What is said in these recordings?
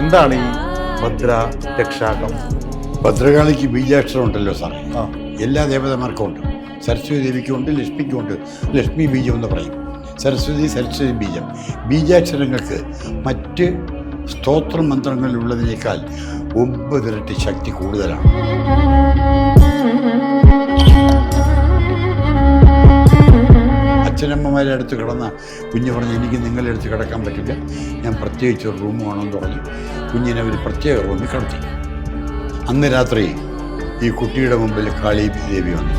എന്താണ് ഈ ഭദ്ര രക്ഷാകം ഭദ്രകാളിക്ക് ബീജാക്ഷരം ഉണ്ടല്ലോ സാർ എല്ലാ ദേവതമാർക്കും ഉണ്ട്. സരസ്വതി ദേവിക്കും ഉണ്ട് ലക്ഷ്മിക്കും ഉണ്ട്. ലക്ഷ്മി ബീജം എന്ന് പറയും. സരസ്വതി സരസ്വതി ബീജം. ബീജാക്ഷരങ്ങൾക്ക് മറ്റ് സ്തോത്ര മന്ത്രങ്ങളിലുള്ളതിനേക്കാൾ ഒമ്പതിരട്ടി ശക്തി കൂടുതലാണ്. അച്ഛനമ്മമാരെ അടുത്ത് കിടന്ന കുഞ്ഞ് പറഞ്ഞ് എനിക്ക് നിങ്ങളുടെ അടുത്ത് കിടക്കാൻ പറ്റില്ല. ഞാൻ പ്രത്യേകിച്ച് ഒരു റൂം വേണമെന്ന് പറഞ്ഞ്. കുഞ്ഞിനെ ഒരു പ്രത്യേക റൂമിൽ കിടത്തി. അന്ന് രാത്രി ഈ കുട്ടിയുടെ മുമ്പിൽ കാളി ദേവി വന്നു.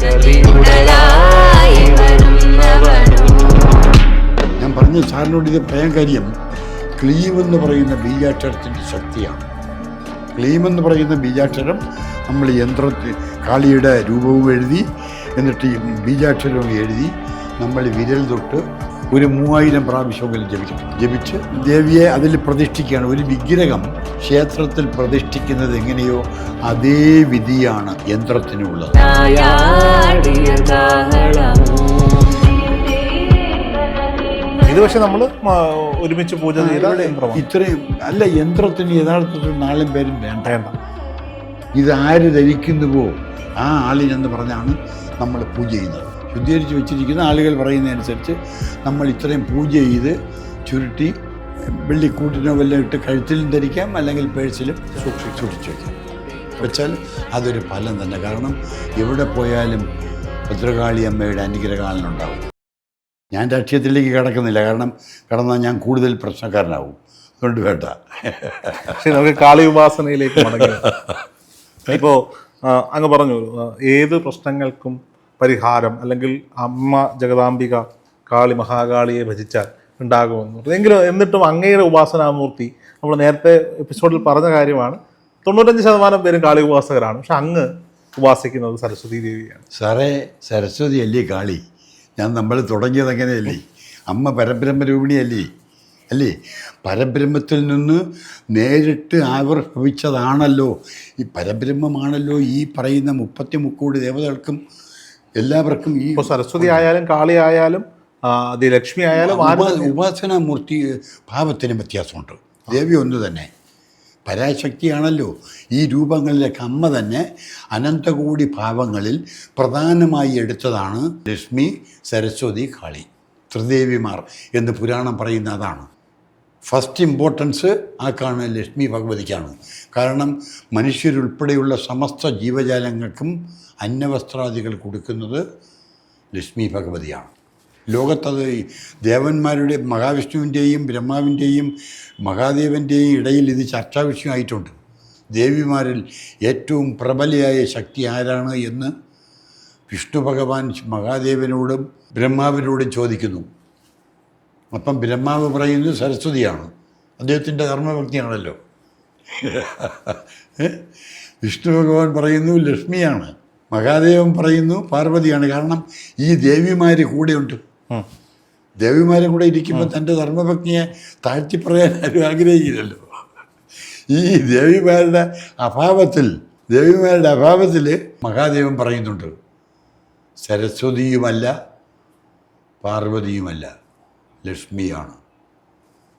ഞാൻ പറഞ്ഞു സാറിനോട് ഇത് പറയാൻ കാര്യം ക്ലീം എന്ന് പറയുന്ന ബീജാക്ഷരത്തിന്റെ ശക്തിയാണ്. ക്ലീം എന്ന് പറയുന്ന ബീജാക്ഷരം നമ്മൾ യന്ത്രത്തിൽ കാളിയുടെ രൂപവും എഴുതി എന്നിട്ട് ഈ ബീജാക്ഷരവും എഴുതി നമ്മൾ വിരൽ തൊട്ട് ഒരു മൂവായിരം പ്രാവശ്യമെങ്കിലും ജപിക്കും ജപിച്ച് ദേവിയെ അതിൽ പ്രതിഷ്ഠിക്കുകയാണ്. ഒരു വിഗ്രഹം ക്ഷേത്രത്തിൽ പ്രതിഷ്ഠിക്കുന്നത് എങ്ങനെയോ അതേ വിധിയാണ് യന്ത്രത്തിനുള്ളത്. ഇത് പക്ഷെ നമ്മൾ ഒരുമിച്ച് പൂജ ചെയ്ത ഇത്രയും അല്ല യന്ത്രത്തിന് യഥാർത്ഥത്തിൽ നാലും പേരും വേണ്ട വേണ്ട ഇത് ആര് ധരിക്കുന്നുവോ? ആ ആളിനെന്ന് പറഞ്ഞാണ് നമ്മൾ പൂജ ചെയ്യുന്നത്. ശുദ്ധീകരിച്ച് വെച്ചിരിക്കുന്ന ആളുകൾ പറയുന്നതനുസരിച്ച് നമ്മൾ ഇത്രയും പൂജ ചെയ്ത് ചുരുട്ടി വെള്ളിക്കൂട്ടിനോ വല്ലതും ഇട്ട് കഴുത്തിലും ധരിക്കാം അല്ലെങ്കിൽ പേഴ്സിലും സൂക്ഷിച്ച് സൂക്ഷിച്ച് വയ്ക്കാം വെച്ചാൽ അതൊരു ഫലം തന്നെ. കാരണം എവിടെ പോയാലും ഭദ്രകാളി അമ്മയുടെ അനുഗ്രഹങ്ങളുണ്ടാവും ഞാൻ രാഷ്ട്രീയത്തിലേക്ക് കടക്കുന്നില്ല. കാരണം കടന്നാൽ ഞാൻ കൂടുതൽ പ്രശ്നക്കാരനാവും. അതുകൊണ്ട് വേണ്ട. പക്ഷെ നമുക്ക് കാളി ഉപാസനയിലേക്ക് ഇപ്പോൾ അങ്ങ് പറഞ്ഞു ഏത് പ്രശ്നങ്ങൾക്കും പരിഹാരം അല്ലെങ്കിൽ അമ്മ ജഗദാംബിക കാളി മഹാകാളിയെ ഭജിച്ചാൽ ഉണ്ടാകുമെന്ന് എങ്കിലും എന്നിട്ടും അങ്ങയുടെ ഉപാസനാമൂർത്തി നമ്മൾ നേരത്തെ എപ്പിസോഡിൽ പറഞ്ഞ കാര്യമാണ്. തൊണ്ണൂറ്റഞ്ച് ശതമാനം പേരും കാളി ഉപാസകരാണ്. പക്ഷെ അങ്ങ് ഉപാസിക്കുന്നത് സരസ്വതി ദേവിയാണ്. സാറേ സരസ്വതി അല്ലേ കാളി? ഞാൻ നമ്മൾ തുടങ്ങിയത് അങ്ങനെയല്ലേ? അമ്മ പരബ്രഹ്മ പരബ്രഹ്മരൂപിണിയല്ലേ? അല്ലേ? പരബ്രഹ്മത്തിൽ നിന്ന് നേരിട്ട് ആവിർഭവിച്ചതാണല്ലോ. ഈ പരബ്രഹ്മമാണല്ലോ ഈ പറയുന്ന മുപ്പത്തി മുക്കോടി ദേവതകൾക്കും എല്ലാവർക്കും ഈ ഇപ്പോൾ സരസ്വതി ആയാലും കാളി ആയാലും അത് ലക്ഷ്മി ആയാലും ഉപാസനാമൂർത്തി ഭാവത്തിന് വ്യത്യാസമുണ്ട്. ദേവി ഒന്ന് തന്നെ. പരാശക്തിയാണല്ലോ. ഈ രൂപങ്ങളിലേക്ക് അമ്മ തന്നെ അനന്തകോടി ഭാവങ്ങളിൽ പ്രധാനമായി എടുത്തതാണ് ലക്ഷ്മി സരസ്വതി കാളി. ത്രിദേവിമാർ എന്ന് പുരാണം പറയുന്ന അതാണ്. ഫസ്റ്റ് ഇമ്പോർട്ടൻസ് ആക്കാണ് ലക്ഷ്മി ഭഗവതിക്കാണ്. കാരണം മനുഷ്യരുൾപ്പെടെയുള്ള സമസ്ത ജീവജാലങ്ങൾക്കും അന്നവസ്ത്രാദികൾ കൊടുക്കുന്നത് ലക്ഷ്മി ഭഗവതിയാണ്. ലോകത്തത് ദേവന്മാരുടെ മഹാവിഷ്ണുവിന്റെയും ബ്രഹ്മാവിന്റെയും മഹാദേവന്റെയും ഇടയിൽ ഇത് ചർച്ചാ വിഷയമായിട്ടുണ്ട് ദേവിമാരിൽ ഏറ്റവും പ്രബലയായ ശക്തി ആരാണ് എന്ന് വിഷ്ണു ഭഗവാൻ മഹാദേവനോടും ബ്രഹ്മാവിനോടും ചോദിക്കുന്നു. അപ്പം ബ്രഹ്മാവ് പറയുന്നത് സരസ്വതിയാണ്. അദ്ദേഹത്തിന്റെ കർമ്മഭക്തിയാണല്ലോ? വിഷ്ണു ഭഗവാൻ പറയുന്നു ലക്ഷ്മിയാണ്. മഹാദേവൻ പറയുന്നു പാർവതിയാണ്. കാരണം ഈ ദേവിമാർ കൂടെയുണ്ട്. ദേവിമാരും ദേവിമാരെ കൂടെ ഇരിക്കുമ്പോൾ തന്റെ ധർമ്മഭക്തിയെ താഴ്ത്തി പറയാൻ ആരും ആഗ്രഹിക്കില്ലല്ലോ. ഈ ദേവിമാരുടെ അഭാവത്തിൽ ദേവിമാരുടെ അഭാവത്തിൽ മഹാദേവൻ പറയുന്നുണ്ട്. സരസ്വതിയുമല്ല പാർവതിയുമല്ല. ലക്ഷ്മിയാണ്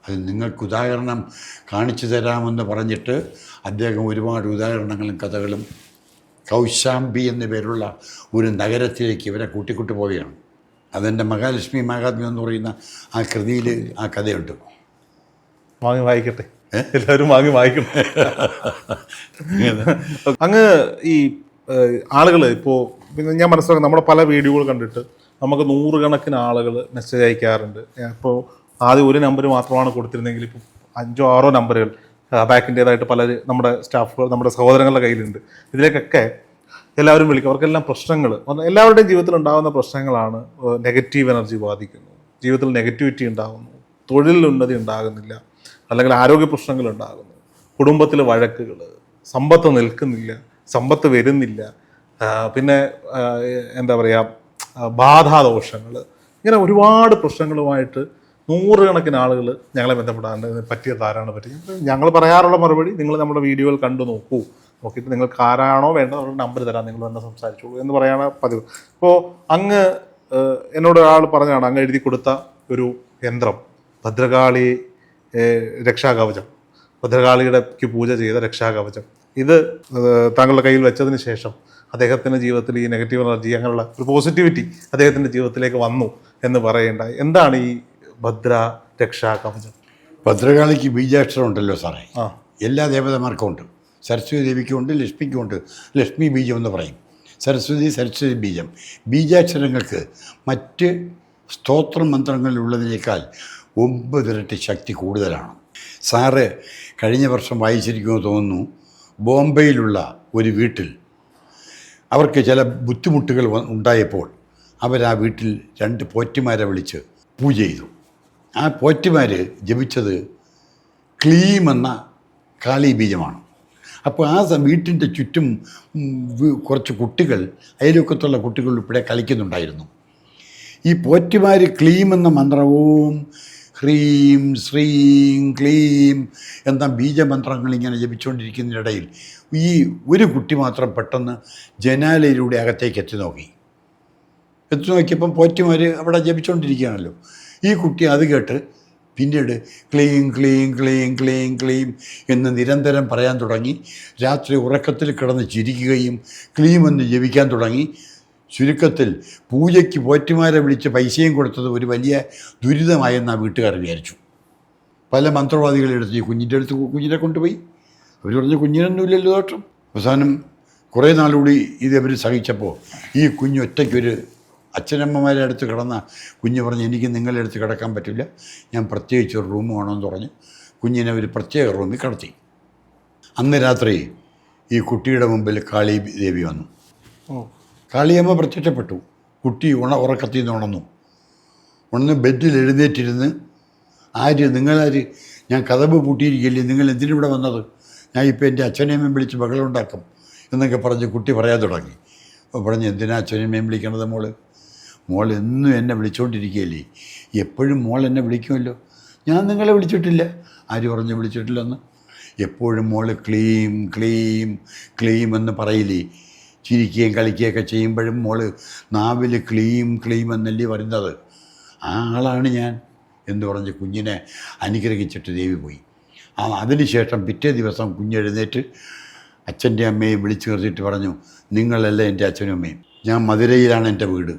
അത് നിങ്ങൾക്ക് ഉദാഹരണം കാണിച്ചു തരാമെന്ന് പറഞ്ഞിട്ട് അദ്ദേഹം ഒരുപാട് ഉദാഹരണങ്ങളും കഥകളും കൗശാംബി എന്ന പേരുള്ള ഒരു നഗരത്തിലേക്ക് ഇവരെ കൂട്ടിക്കൂട്ടി പോവുകയാണ്. അതെന്റെ മഹാലക്ഷ്മി മഹാത്മ്യം എന്ന് പറയുന്ന ആ കൃതിയിൽ ആ കഥയുണ്ട്. വാങ്ങി വായിക്കട്ടെ. എല്ലാവരും വാങ്ങി വായിക്കട്ടെ. അങ്ങ് ഈ ആളുകൾ ഇപ്പോൾ പിന്നെ ഞാൻ മനസ്സിലാക്കാം നമ്മുടെ പല വീഡിയോകൾ കണ്ടിട്ട് നമുക്ക് നൂറുകണക്കിന് ആളുകൾ മെസ്സേജ് അയക്കാറുണ്ട്. ഇപ്പോൾ ആദ്യം ഒരു നമ്പർ മാത്രമാണ് കൊടുത്തിരുന്നെങ്കിൽ ഇപ്പോൾ അഞ്ചോ ആറോ നമ്പറുകൾ ബാക്കിന്റേതായിട്ട് പല നമ്മുടെ സ്റ്റാഫുകൾ നമ്മുടെ സഹോദരങ്ങളുടെ കയ്യിലുണ്ട്. ഇതിലേക്കൊക്കെ എല്ലാവരും വിളിക്കും. അവർക്കെല്ലാം പ്രശ്നങ്ങൾ എല്ലാവരുടെയും ജീവിതത്തിൽ ഉണ്ടാകുന്ന പ്രശ്നങ്ങളാണ് നെഗറ്റീവ് എനർജി ബാധിക്കുന്നു. ജീവിതത്തിൽ നെഗറ്റിവിറ്റി ഉണ്ടാകുന്നു. തൊഴിലിൽ ഉന്നതി ഉണ്ടാകുന്നില്ല. അല്ലെങ്കിൽ ആരോഗ്യ പ്രശ്നങ്ങൾ ഉണ്ടാകുന്നു. കുടുംബത്തിൽ വഴക്കുകൾ സമ്പത്ത് നിൽക്കുന്നില്ല സമ്പത്ത് വരുന്നില്ല. പിന്നെ എന്താ പറയുക ബാധാദോഷങ്ങൾ. ഇങ്ങനെ ഒരുപാട് പ്രശ്നങ്ങളുമായിട്ട് നൂറുകണക്കിന് ആളുകൾ ഞങ്ങളെ ബന്ധപ്പെടാറുണ്ട് ഇതിന് പറ്റിയത് ആരാണ് പറ്റി ഞങ്ങൾ പറയാറുള്ള മറുപടി നിങ്ങൾ നമ്മുടെ വീഡിയോകൾ കണ്ടു നോക്കൂ. നോക്കിയിട്ട് നിങ്ങൾക്ക് ആരാണോ വേണ്ടത് അവരുടെ നമ്പർ തരാം നിങ്ങൾ തന്നെ സംസാരിച്ചോളൂ എന്ന് പറയാണ് പതിവ്. അപ്പോൾ അങ്ങ് എന്നോട് ഒരാൾ പറഞ്ഞാണ് അങ്ങ് എഴുതി കൊടുത്ത ഒരു യന്ത്രം ഭദ്രകാളി രക്ഷാകവചം ഭദ്രകാളിയുടെ പൂജ ചെയ്ത രക്ഷാകവചം. ഇത് താങ്കളുടെ കയ്യിൽ വെച്ചതിന് ശേഷം അദ്ദേഹത്തിന്റെ ജീവിതത്തിൽ ഈ നെഗറ്റീവ് എനർജി അങ്ങനെയുള്ള ഒരു പോസിറ്റിവിറ്റി അദ്ദേഹത്തിന്റെ ജീവിതത്തിലേക്ക് വന്നു എന്ന് പറയേണ്ട. എന്താണ് ഈ ഭദ്ര രക്ഷാ കവചം? ഭദ്രകാളിക്ക് ബീജാക്ഷരം ഉണ്ടല്ലോ സാറേ. ആ. എല്ലാ ദേവതമാർക്കും ഉണ്ട് സരസ്വതി ദേവിക്കും ഉണ്ട് ലക്ഷ്മിക്കും ഉണ്ട് ലക്ഷ്മി ബീജം എന്ന് പറയും. സരസ്വതി സരസ്വതി ബീജം. ബീജാക്ഷരങ്ങൾക്ക് മറ്റ് സ്തോത്ര മന്ത്രങ്ങളിലുള്ളതിനേക്കാൾ ഒമ്പതിരട്ടി ശക്തി കൂടുതലാണ്. സാറ് കഴിഞ്ഞ വർഷം വായിച്ചിരിക്കുമെന്ന് തോന്നുന്നു ബോംബെയിലുള്ള ഒരു വീട്ടിൽ അവർക്ക് ചില ബുദ്ധിമുട്ടുകൾ ഉണ്ടായപ്പോൾ അവർ ആ വീട്ടിൽ രണ്ട് പോറ്റിമാരെ വിളിച്ച് പൂജ ചെയ്തു. ആ പോറ്റിമാർ ജപിച്ചത് ക്ലീം എന്ന കാളി ബീജമാണ്. അപ്പോൾ ആ വീട്ടിന്റെ ചുറ്റും കുറച്ച് കുട്ടികൾ അയലൊക്കത്തുള്ള കുട്ടികൾ ഉൾപ്പെടെ കളിക്കുന്നുണ്ടായിരുന്നു. ഈ പോറ്റിമാർ ക്ലീം എന്ന മന്ത്രവും ഹ്രീം ശ്രീം ക്ലീം എന്ന ബീജമന്ത്രങ്ങൾ ഇങ്ങനെ ജപിച്ചുകൊണ്ടിരിക്കുന്നതിനിടയിൽ ഈ ഒരു കുട്ടി മാത്രം പെട്ടെന്ന് ജനാലയിലൂടെ അകത്തേക്ക് എത്തി നോക്കി എത്തി നോക്കിയപ്പം പോറ്റിമാർ അവിടെ ജപിച്ചുകൊണ്ടിരിക്കുകയാണല്ലോ. ഈ കുട്ടി അത് കേട്ട് പിന്നീട് ക്ലീം ക്ലീം ക്ലീം ക്ലീം ക്ലീം എന്ന് നിരന്തരം പറയാൻ തുടങ്ങി. രാത്രി ഉറക്കത്തിൽ കിടന്ന് ചിരിക്കുകയും ക്ലീം എന്ന് ജപിക്കാൻ തുടങ്ങി. ചുരുക്കത്തിൽ പൂജയ്ക്ക് പോറ്റുമാരെ വിളിച്ച് പൈസയും കൊടുത്തത് ഒരു വലിയ ദുരിതമായെന്ന് ആ വീട്ടുകാർ വിചാരിച്ചു. പല മന്ത്രവാദികളെ എടുത്ത് ഈ കുഞ്ഞിന്റെ അടുത്ത് കുഞ്ഞിനെ കൊണ്ടുപോയി. അവർ പറഞ്ഞു കുഞ്ഞിനൊന്നുമില്ലല്ലോ ദോഷം അവസാനം കുറേ നാളുകൂടി ഇത് അവർ സഹിച്ചപ്പോൾ ഈ കുഞ്ഞ് ഒറ്റയ്ക്കൊരു അച്ഛനമ്മമാരെ അടുത്ത് കിടന്ന കുഞ്ഞ് പറഞ്ഞ് എനിക്ക് നിങ്ങളുടെ അടുത്ത് കിടക്കാൻ പറ്റില്ല. ഞാൻ പ്രത്യേകിച്ച് ഒരു റൂം വേണമെന്ന് പറഞ്ഞ്. കുഞ്ഞിനെ ഒരു പ്രത്യേക റൂമിൽ കിടത്തി. അന്ന് രാത്രി ഈ കുട്ടിയുടെ മുമ്പിൽ കാളി ദേവി വന്നു കാളിയമ്മ പ്രത്യക്ഷപ്പെട്ടു. കുട്ടി ഉണ ഉറക്കത്തിൽ നിന്ന് ഉണർന്നു ഉണർന്ന് ബെഡിൽ എഴുന്നേറ്റിരുന്ന് ആര്? നിങ്ങളാര്? ഞാൻ കഥവ് പൂട്ടിയിരിക്കില്ലേ? നിങ്ങൾ എന്തിനിവിടെ വന്നത്? ഞാൻ ഇപ്പോൾ എന്റെ അച്ഛനെയമ്മയും വിളിച്ച് ബഹളമുണ്ടാക്കും എന്നൊക്കെ പറഞ്ഞ് കുട്ടി പറയാൻ തുടങ്ങി. അപ്പോൾ പറഞ്ഞ് എന്തിനാ അച്ഛനെയമ്മയും വിളിക്കണത് മോൾ? മോൾ എന്നും എന്നെ വിളിച്ചുകൊണ്ടിരിക്കുകയല്ലേ എപ്പോഴും മോൾ എന്നെ വിളിക്കുമല്ലോ. ഞാൻ നിങ്ങളെ വിളിച്ചിട്ടില്ല. ആര് പറഞ്ഞ് വിളിച്ചിട്ടില്ലെന്ന്? എപ്പോഴും മോൾ ക്ലീം ക്ലീം ക്ലീം എന്ന് പറയില്ലേ? ചിരിക്കുകയും കളിക്കുകയൊക്കെ ചെയ്യുമ്പോഴും മോൾ നാവിൽ ക്ലീം ക്ലീം എന്നല്ലേ വരുന്നത്. ആ ആളാണ് ഞാൻ എന്ന് പറഞ്ഞ് കുഞ്ഞിനെ അനുഗ്രഹിച്ചിട്ട് ദേവി പോയി. ആ അതിനുശേഷം പിറ്റേ ദിവസം കുഞ്ഞെഴുന്നേറ്റ് അച്ഛന്റെ അമ്മയെ വിളിച്ചു നിർത്തിയിട്ട് പറഞ്ഞു നിങ്ങളല്ല എന്റെ അച്ഛനും അമ്മയും? ഞാൻ മധുരയിലാണ് എന്റെ വീട്.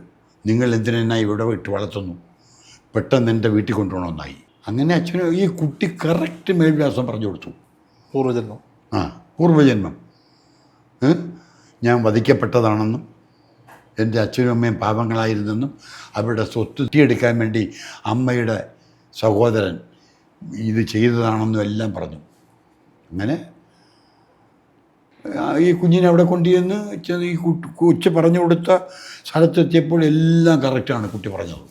നിങ്ങൾ എന്തിനാ ഇവിടെ വിട്ട് വളർത്തുന്നു? പെട്ടെന്ന് എന്റെ വീട്ടിൽ കൊണ്ടുപോകണമെന്നായി. അങ്ങനെ അച്ഛനും ഈ കുട്ടി കറക്റ്റ് മേൽവ്യാസം പറഞ്ഞു കൊടുത്തു. പൂർവജന്മം. ആ പൂർവജന്മം? ഞാൻ വധിക്കപ്പെട്ടതാണെന്നും എന്റെ അച്ഛനും അമ്മയും പാപങ്ങളായിരുന്നെന്നും അവരുടെ സ്വത്ത് തീയെടുക്കാൻ വേണ്ടി അമ്മയുടെ സഹോദരൻ ഇത് ചെയ്തതാണെന്നും എല്ലാം പറഞ്ഞു. അങ്ങനെ ഈ കുഞ്ഞിനെ അവിടെ കൊണ്ടുചെന്ന് ചെന്ന് ഈ കുട്ടി കൊച്ചു പറഞ്ഞു കൊടുത്ത സ്ഥലത്തെത്തിയപ്പോൾ എല്ലാം കറക്റ്റാണ് കുട്ടി പറഞ്ഞത്.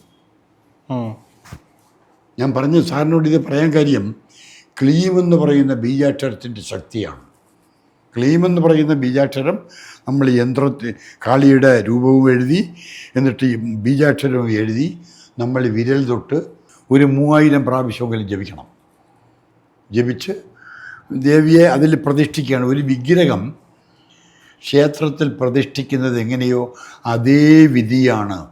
ഞാൻ പറഞ്ഞു സാറിനോട് ഇത് പറയാൻ കാര്യം ക്ലീം എന്ന് പറയുന്ന ബീജാക്ഷരത്തിന്റെ ശക്തിയാണ്. ക്ലീം എന്ന് പറയുന്ന ബീജാക്ഷരം നമ്മൾ യന്ത്രത്തിൽ കാളിയുടെ രൂപവും എഴുതി എന്നിട്ട് ഈ ബീജാക്ഷരവും എഴുതി നമ്മൾ വിരൽ തൊട്ട് ഒരു മൂവായിരം പ്രാവശ്യമെങ്കിലും ജപിക്കണം. ജപിച്ച് ദേവിയെ അതിൽ പ്രതിഷ്ഠിക്കുകയാണ്. ഒരു വിഗ്രഹം ക്ഷേത്രത്തിൽ പ്രതിഷ്ഠിക്കുന്നത് എങ്ങനെയോ അതേ വിധിയാണ്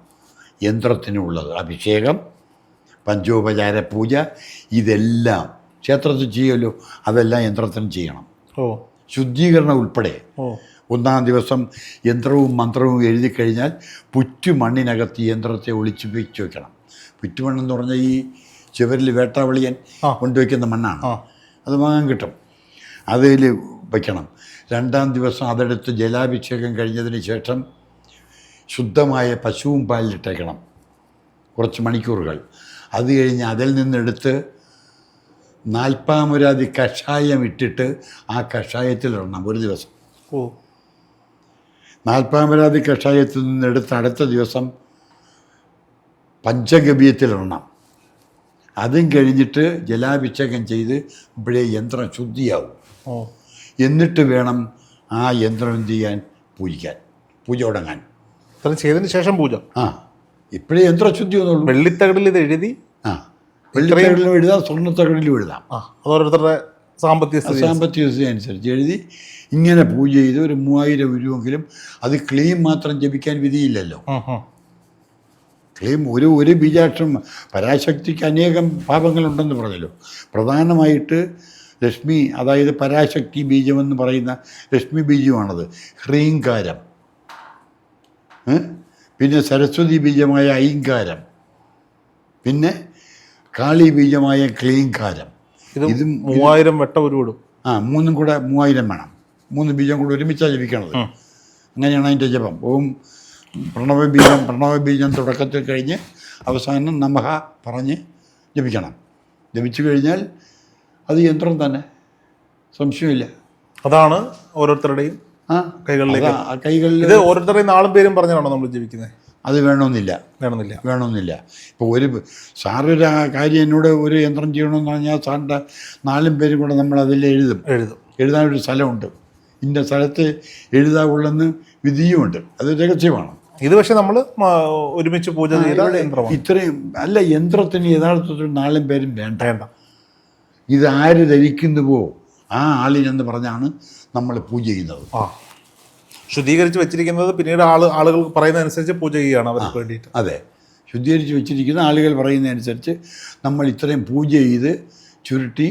യന്ത്രത്തിനുള്ളത്. അഭിഷേകം പഞ്ചോപചാര പൂജ ഇതെല്ലാം. ക്ഷേത്രത്തിൽ ചെയ്യുമല്ലോ? അതെല്ലാം യന്ത്രത്തിന് ചെയ്യണം. ഓ. ശുദ്ധീകരണം ഉൾപ്പെടെ ഒന്നാം ദിവസം യന്ത്രവും മന്ത്രവും എഴുതി കഴിഞ്ഞാൽ പുറ്റു മണ്ണിനകത്ത് ഈ യന്ത്രത്തെ ഒളിച്ചു വെച്ച് വെക്കണം. പുറ്റുമണ്ണെന്ന് പറഞ്ഞാൽ ഈ ചുവരിൽ വേട്ടാവളിയൻ. കൊണ്ടുവയ്ക്കുന്ന മണ്ണാണ്. അത് വാങ്ങാൻ കിട്ടും. അതിൽ വയ്ക്കണം രണ്ടാം ദിവസം അതെടുത്ത് ജലാഭിഷേകം കഴിഞ്ഞതിന് ശേഷം ശുദ്ധമായ പശുവും പാലിലിട്ടേക്കണം. കുറച്ച് മണിക്കൂറുകൾ. അത് കഴിഞ്ഞ് അതിൽ നിന്നെടുത്ത് നാൽപ്പാമുരാതി കഷായം ഇട്ടിട്ട് ആ കഷായത്തിൽ കഷായത്തിലിടണം ഒരു ദിവസം. ഓ. നാൽപ്പാമരാതി കഷായത്തിൽ നിന്നെടുത്ത് അടുത്ത ദിവസം പഞ്ചഗവ്യത്തിലിടണം അതും കഴിഞ്ഞിട്ട് ജലാഭിഷേകം ചെയ്ത് ഇപ്പോഴേ യന്ത്രം ശുദ്ധിയാവും. ഓ. എന്നിട്ട് വേണം ആ യന്ത്രം എന്ത് ചെയ്യാൻ? പൂജിക്കാൻ. പൂജ തുടങ്ങാൻ. ചെയ്തതിന് ശേഷം പൂജ? ആ. ഇപ്പോഴേ യന്ത്രശുദ്ധി ഒന്നുള്ളൂ വെള്ളിത്തകടിൽ ഇത് എഴുതി? ആ. വെള്ളിത്തകടിലും എഴുതാം സ്വർണത്തകടിലും എഴുതാം. ആ അതോരോരുത്തരുടെ സാമ്പത്തിക സ്ഥിതി സാമ്പത്തിക സ്ഥിതി അനുസരിച്ച് എഴുതി ഇങ്ങനെ പൂജ ചെയ്ത് ഒരു മൂവായിരം രൂപയെങ്കിലും അത് ക്ലെയിം മാത്രം ജപിക്കാൻ വിധിയില്ലല്ലോ. ക്ലെയിം ഒരു ഒരു ബീജാക്ഷം പരാശക്തിക്ക് അനേകം പാപങ്ങളുണ്ടെന്ന് പറഞ്ഞല്ലോ. പ്രധാനമായിട്ട് ലക്ഷ്മി അതായത് പരാശക്തി ബീജമെന്ന് പറയുന്ന ലക്ഷ്മി ബീജമാണത്. ഹ്രീങ്കാരം പിന്നെ സരസ്വതി ബീജമായ ഐങ്കാരം പിന്നെ കാളി ബീജമായ ക്ലീങ്കാരം ഇത് ഇതും മൂവായിരം വെട്ട ഉരുവിടും ആ മൂന്നും കൂടെ മൂവായിരം വേണം. മൂന്ന് ബീജം കൂടെ ഒരുമിച്ചാണ് ജപിക്കണത് അങ്ങനെയാണ് അതിന്റെ ജപം. ഓം പ്രണവ ബീജം പ്രണവ ബീജം തുടക്കത്തിൽ കഴിഞ്ഞ് അവസാനം നമഹ പറഞ്ഞ് ജപിക്കണം. ജപിച്ചു കഴിഞ്ഞാൽ അത് യന്ത്രം തന്നെ. സംശയമില്ല. അതാണ് ഓരോരുത്തരുടെയും ആ കൈകളിലേക്ക്. കൈകളിൽ ഇത് ഓരോരുത്തരുടെയും നാളും പേരും പറഞ്ഞാണോ നമ്മൾ ജീവിക്കുന്നത് അത് വേണമെന്നില്ല. വേണമെന്നില്ല. വേണമെന്നില്ല. ഇപ്പോൾ ഒരു സാറൊരു കാര്യം എന്നോട് ഒരു യന്ത്രം ചെയ്യണമെന്ന് പറഞ്ഞാൽ സാറിന്റെ നാലും പേരും കൂടെ നമ്മൾ അതിൽ എഴുതും. എഴുതും. എഴുതാൻ ഒരു സ്ഥലമുണ്ട്. ഇന്ന സ്ഥലത്ത് എഴുതാവുള്ളെന്ന് വിധിയുമുണ്ട്. അത് രഹസ്യമാണ്. ഇത് പക്ഷെ നമ്മൾ ഒരുമിച്ച് പൂജ ഇത്രയും അല്ല യന്ത്രത്തിന് യഥാർത്ഥത്തിൽ നാലും പേരും വേണ്ട. വേണ്ട. ഇത് ആര് ധരിക്കുന്നുവോ ആ ആളിനെന്ന് പറഞ്ഞാണ് നമ്മൾ പൂജ ചെയ്യുന്നത്. ആ. ശുദ്ധീകരിച്ച് വെച്ചിരിക്കുന്നത് പിന്നീട് ആൾ ആളുകൾ പറയുന്നതനുസരിച്ച് പൂജ ചെയ്യുകയാണ് അവർക്ക് വേണ്ടിയിട്ട്. അതെ. ശുദ്ധീകരിച്ച് വെച്ചിരിക്കുന്ന ആളുകൾ പറയുന്നതനുസരിച്ച് നമ്മൾ ഇത്രയും പൂജ ചെയ്ത് ചുരുട്ടി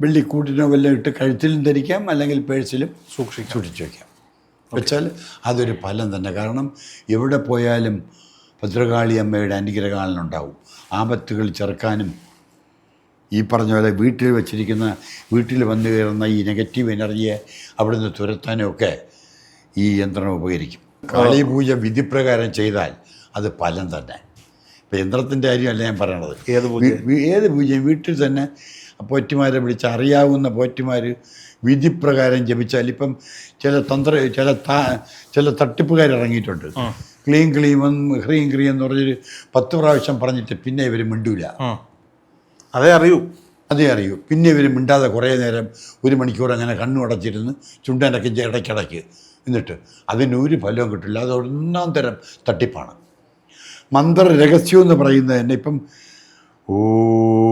വെള്ളിക്കൂട്ടിനോ വല്ലതും ഇട്ട് കഴുത്തിലും ധരിക്കാം അല്ലെങ്കിൽ പേഴ്സിലും സൂക്ഷിച്ച് സൂക്ഷിച്ചു വയ്ക്കാം വെച്ചാൽ അതൊരു ഫലം തന്നെ. കാരണം എവിടെ പോയാലും ഭദ്രകാളി അമ്മയുടെ അനുഗ്രഹങ്ങളുണ്ടാവും ആപത്തുകൾ ചെറുക്കാനും ഈ പറഞ്ഞ പോലെ വീട്ടിൽ വെച്ചിരിക്കുന്ന വീട്ടിൽ വന്നു കയറുന്ന ഈ നെഗറ്റീവ് എനർജിയെ അവിടുന്ന് തുരത്താനും ഒക്കെ ഈ യന്ത്രം ഉപകരിക്കും. കാളിപൂജ വിധിപ്രകാരം ചെയ്താൽ അത് ഫലം തന്നെ. ഇപ്പം യന്ത്രത്തിന്റെ കാര്യമല്ല ഞാൻ പറയണത്. ഏത് പൂജ? ഏത് പൂജയും വീട്ടിൽ തന്നെ പോറ്റിമാരെ വിളിച്ച് അറിയാവുന്ന പോറ്റിമാർ വിധിപ്രകാരം ജപിച്ചാൽ ഇപ്പം ചില തന്ത്ര ചില താ ചില തട്ടിപ്പുകാർ ഇറങ്ങിയിട്ടുണ്ട്. ക്ലീൻ ക്ലീം ഹ്രീം ക്ലീം എന്ന് പറഞ്ഞൊരു പത്ത് പ്രാവശ്യം പറഞ്ഞിട്ട് പിന്നെ ഇവർ മിണ്ടൂല. അതേ അറിയൂ. അതേ അറിയൂ. പിന്നെ ഇവർ മിണ്ടാതെ കുറേ നേരം ഒരു മണിക്കൂർ അങ്ങനെ കണ്ണു അടച്ചിരുന്ന് ചുണ്ടനൊക്കെ ഇടയ്ക്കിടയ്ക്ക് എന്നിട്ട് അതിനൊരു ഫലവും കിട്ടില്ല. അത് ഒന്നാം തരം തട്ടിപ്പാണ്. മന്ത്ര രഹസ്യം എന്ന് പറയുന്നത് തന്നെ ഇപ്പം ഓം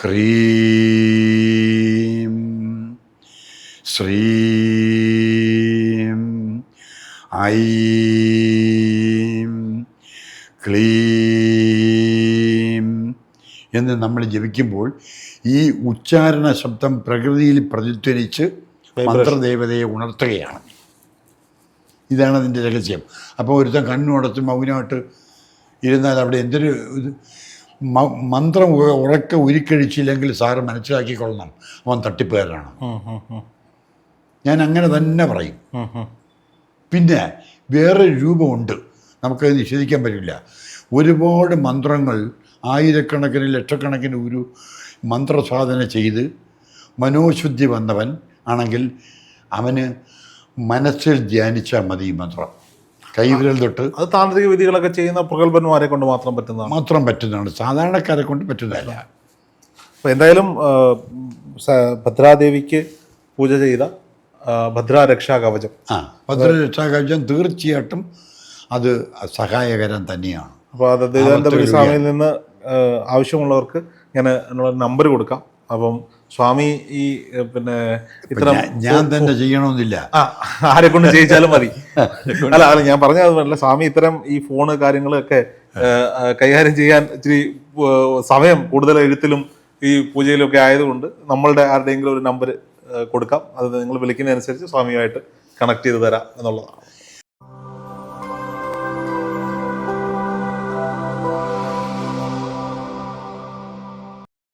ഹ്രീം ശ്രീം ഐ ക്ലീം എന്ന് നമ്മൾ ജപിക്കുമ്പോൾ ഈ ഉച്ചാരണ ശബ്ദം പ്രകൃതിയിൽ പ്രതിധ്വനിച്ച് മന്ത്രദേവതയെ ഉണർത്തുകയാണ്. ഇതാണ് അതിന്റെ രഹസ്യം. അപ്പോൾ ഒരുത്തൻ കണ്ണുടച്ച് മൗനമായിട്ട് ഇരുന്നാൽ അവിടെ എന്തൊരു മന്ത്രം ഉറക്ക ഉരുക്കഴിച്ചില്ലെങ്കിൽ സാറ് മനസ്സിലാക്കിക്കൊള്ളണം. അവൻ തട്ടിപ്പുകാരനാണ്. ഞാൻ അങ്ങനെ തന്നെ പറയും. പിന്നെ വേറെ രൂപമുണ്ട്. നമുക്കത് നിഷേധിക്കാൻ പറ്റില്ല. ഒരുപാട് മന്ത്രങ്ങൾ ആയിരക്കണക്കിന് ലക്ഷക്കണക്കിന് ഒരു മന്ത്രസാധന ചെയ്ത് മനോശുദ്ധി വന്നവൻ ആണെങ്കിൽ അവന് മനസ്സിൽ ധ്യാനിച്ചാൽ മതി ഈ മന്ത്രം. കൈവിരൽ തൊട്ട് അത് താന്ത്രിക വിധികളൊക്കെ ചെയ്യുന്ന പ്രഗത്ഭന്മാരെ കൊണ്ട് മാത്രം പറ്റുന്നതാണ്? മാത്രം പറ്റുന്നതാണ്. സാധാരണക്കാരെ കൊണ്ട് പറ്റുന്നതല്ല. അപ്പോൾ എന്തായാലും ഭദ്രാദേവിക്ക് പൂജ ചെയ്ത ഭദ്രാരക്ഷാ ഭദ്രാ രക്ഷാ കവചം ആ ഭദ്രരക്ഷാകവചം തീർച്ചയായിട്ടും അത് സഹായകരം തന്നെയാണ്. അപ്പോൾ അത് ദയാനന്ദപുരി സ്വാമിയിൽ നിന്ന് ആവശ്യമുള്ളവർക്ക് ഇങ്ങനെ നമ്പർ കൊടുക്കാം. അപ്പം സ്വാമി ഈ പിന്നെ ഇത്ര ഞാൻ- ഞാൻ തന്നെ ചെയ്യണമെന്നില്ല. ആരെ കൊണ്ട് ചെയ്യിച്ചാലും മതി. അല്ല അല്ല ഞാൻ പറഞ്ഞത് അല്ല സ്വാമി ഇത്തരം ഈ ഫോണ് കാര്യങ്ങളൊക്കെ കൈകാര്യം ചെയ്യാൻ ഇച്ചിരി സമയം കൂടുതൽ എഴുത്തിലും ഈ പൂജയിലും ഒക്കെ ആയതുകൊണ്ട് നമ്മളുടെ ആരുടെയെങ്കിലും ഒരു നമ്പർ കൊടുക്കാം. അത് നിങ്ങൾ വിളിക്കുന്നതനുസരിച്ച് സ്വാമിയുമായിട്ട് കണക്ട് ചെയ്ത് തരാം എന്നുള്ളതാണ്.